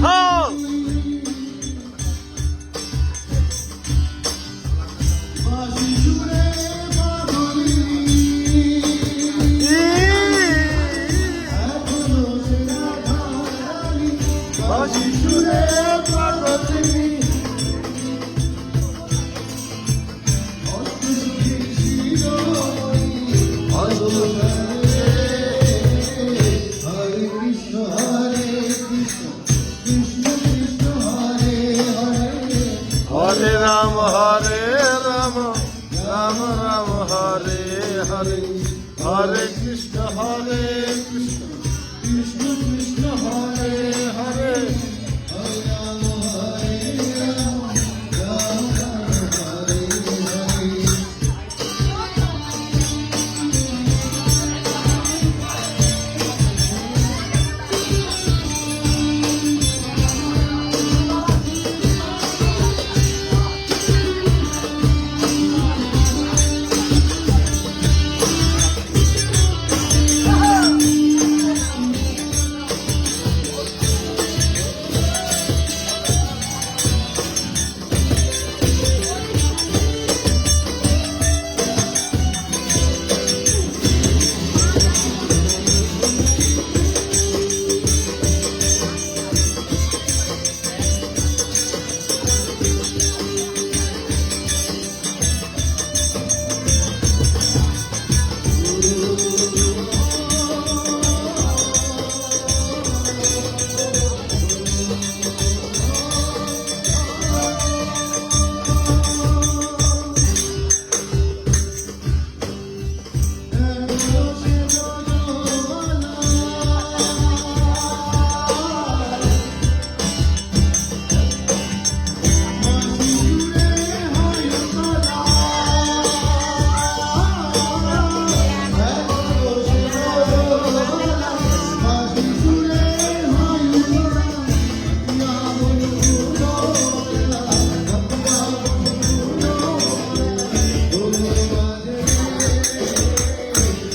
Aha! হরে কৃষ্ণ হরে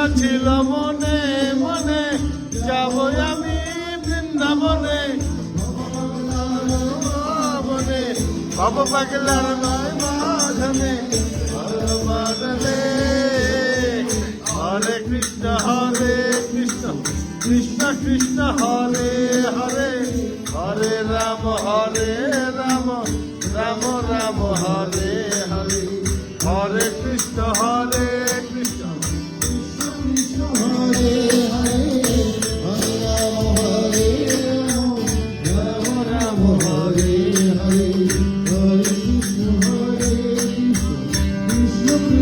আশা ছিল মনে মনে, যাব আমি বৃন্দাবনে। বনে ভব পাগলার নয় মাধনে মাধনে। হরে কৃষ্ণ হরে কৃষ্ণ কৃষ্ণ কৃষ্ণ, হরে হরে। হরে রাম, হরে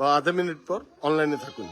বা আধা মিনিট পর অনলাইনে থাকুন।